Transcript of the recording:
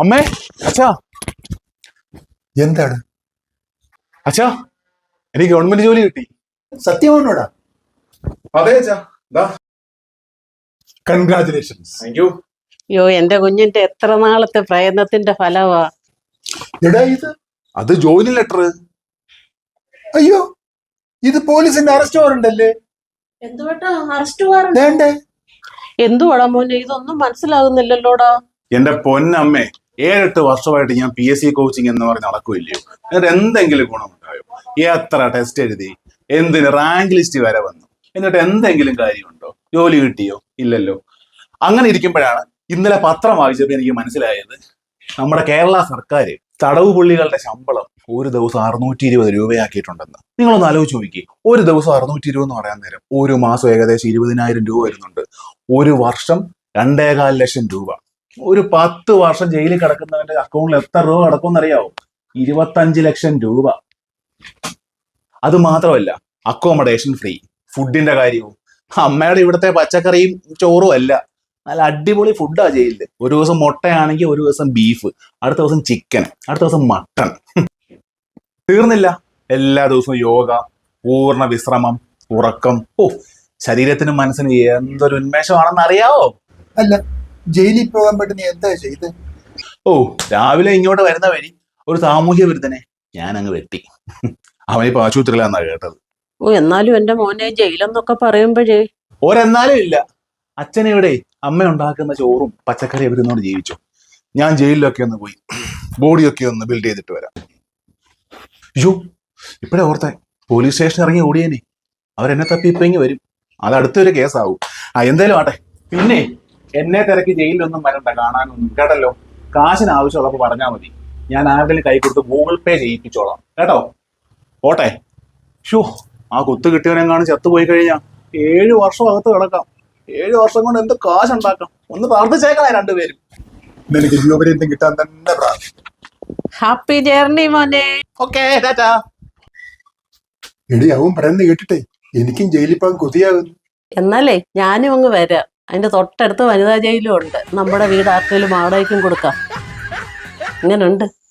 അമ്മേ അച്ഛാ. എന്താണ്? അച്ഛാ എനിക്ക് ഗവൺമെന്റ് ജോലി കിട്ടി. സത്യമാണോടാ? അതെ അച്ഛാ. ദാ. കൺഗ്രാചുലേഷൻസ് താങ്ക് യു അയ്യോ എന്റെ കുഞ്ഞിന്റെ എത്ര നാളത്തെ പ്രയത്നത്തിന്റെ ഫലവാ. എടാ ഇത്? അത് ജോലി ലെറ്റർ. അയ്യോ ഇത് പോലീസിന്റെ അറസ്റ്റ് വാറണ്ട് അല്ലേ എന്തുവേട്ടാ? അറസ്റ്റ് വേണ്ടേ? എന്തുവാടാ മോനെ? ഇതൊന്നും മനസ്സിലാകുന്നില്ലല്ലോടാ. എന്റെ പൊന്നമ്മേ ഏഴെട്ട് വർഷമായിട്ട് ഞാൻ പി എസ് സി കോച്ചിങ് എന്ന് പറഞ്ഞ് നടക്കില്ലയോ എന്നിട്ട് എന്തെങ്കിലും ഗുണമുണ്ടായോ? എത്ര ടെസ്റ്റ് എഴുതി? എന്തിന് റാങ്ക് ലിസ്റ്റ് വരെ വന്നു? എന്നിട്ട് എന്തെങ്കിലും കാര്യമുണ്ടോ? ജോലി കിട്ടിയോ? ഇല്ലല്ലോ. അങ്ങനെ ഇരിക്കുമ്പോഴാണ് ഇന്നലെ പത്രം വായിച്ചപ്പോൾ എനിക്ക് മനസ്സിലായത് നമ്മുടെ കേരള സർക്കാർ തടവ് പുള്ളികളുടെ ശമ്പളം ഒരു ദിവസം അറുന്നൂറ്റി ഇരുപത് രൂപയാക്കിയിട്ടുണ്ടെന്ന്. നിങ്ങളൊന്ന് ആലോചിച്ച് നോക്കി ഒരു ദിവസം അറുന്നൂറ്റി ഇരുപത് എന്ന് പറയാൻ നേരം ഒരു മാസം ഏകദേശം ഇരുപതിനായിരം രൂപ വരുന്നുണ്ട്. ഒരു വർഷം രണ്ടേകാൽ ലക്ഷം രൂപ. ഒരു പത്ത് വർഷം ജയിലിൽ കിടക്കുന്നവന്റെ അക്കൗണ്ടിൽ എത്ര രൂപ കിടക്കുമെന്ന് അറിയാവോ ഇരുപത്തഞ്ച് ലക്ഷം രൂപ. അത് മാത്രമല്ല അക്കോമഡേഷൻ ഫ്രീ ഫുഡിന്റെ കാര്യവും അമ്മയുടെ ഇവിടുത്തെ പച്ചക്കറിയും ചോറും അല്ല. നല്ല അടിപൊളി ഫുഡാ ജയിലിൽ. ഒരു ദിവസം മുട്ടയാണെങ്കിൽ ഒരു ദിവസം ബീഫ് അടുത്ത ദിവസം ചിക്കൻ അടുത്ത ദിവസം മട്ടൺ തീർന്നില്ല. എല്ലാ ദിവസവും യോഗ പൂർണ വിശ്രമം ഉറക്കം. ഓ ശരീരത്തിനും മനസ്സിനും എന്തൊരു ഉന്മേഷമാണെന്ന് അറിയാവോ അല്ല. ജയിലിൽ പോകാൻ പറ്റുന്ന എന്താ ചെയ്ത്? ഓ രാവിലെ ഇങ്ങോട്ട് വരുന്ന വരി ഒരു സാമൂഹ്യ വിരുദ്ധനെ ഞാൻ അങ്ങ് വെട്ടി അവനിപ്പോ ആശുപത്രിയിലാന്നാ കേട്ടത്. ഓ എന്നാലും എന്റെ മോനെ ജയിലെന്നൊക്കെ പറയുമ്പോഴേ. ഒരെന്നാലും ഇല്ല. അച്ഛനെവിടെ? അമ്മ ഉണ്ടാക്കുന്ന ചോറും പച്ചക്കറി അവരുന്നോട് ജീവിച്ചു. ഞാൻ ജയിലിലൊക്കെ ഒന്ന് പോയി. ബോഡിയൊക്കെ ഒന്ന് ബിൽഡ് ചെയ്തിട്ട് വരാം. അയ്യോ ഇപ്പഴേ ഓർത്തെ. പോലീസ് സ്റ്റേഷൻ ഇറങ്ങി ഓടിയേനെ. അവരെന്നെ തപ്പി ഇപ്പൊ ഇങ്ങ് വരും. അത് അടുത്തൊരു കേസാവും. ആ എന്തേലും ആട്ടെ. പിന്നെ എന്നെ തിരക്കി ജയിലിലൊന്നും വരണ്ട കാണാനൊന്നും. കേട്ടല്ലോ? കാശിന് ആവശ്യമുള്ളപ്പോ പറഞ്ഞാൽ മതി. ഞാൻ ആരുടെയും കൈ കൊടുത്ത് ഗൂഗിൾ പേ ചെയ്യിപ്പിച്ചോളാം. കേട്ടോ? പോട്ടെ. ഷോ ആ കുത്ത് ചത്തു ചത്തുപോയി കഴിഞ്ഞാൽ ഏഴ് വർഷം അകത്ത് കിടക്കാം. ഏഴ് വർഷം കൊണ്ട് എന്ത് കാശ് ഉണ്ടാക്കാം ഒന്ന് പ്രാർത്ഥിച്ചേക്കണേ രണ്ടുപേരും. നിനക്ക് ജീവപര്യന്തം കിട്ടാൻ തന്നെ ഹാപ്പി ജേർണി മോനെ. Okay tata. എടി അവൻ പറയുന്നത് കേട്ടിട്ടെ എനിക്കും ജയിലിൽ പോകാൻ കൊതിയാകുന്നു. എന്നാലേ ഞാനും അങ്ങ് വരാം. അതിന്റെ തൊട്ടടുത്ത് വനിതാ ജയിലും ഉണ്ട്. നമ്മുടെ വീട് ആർക്കെങ്കിലും വാടകയ്ക്കും കൊടുക്കാം. ഇങ്ങനുണ്ട്.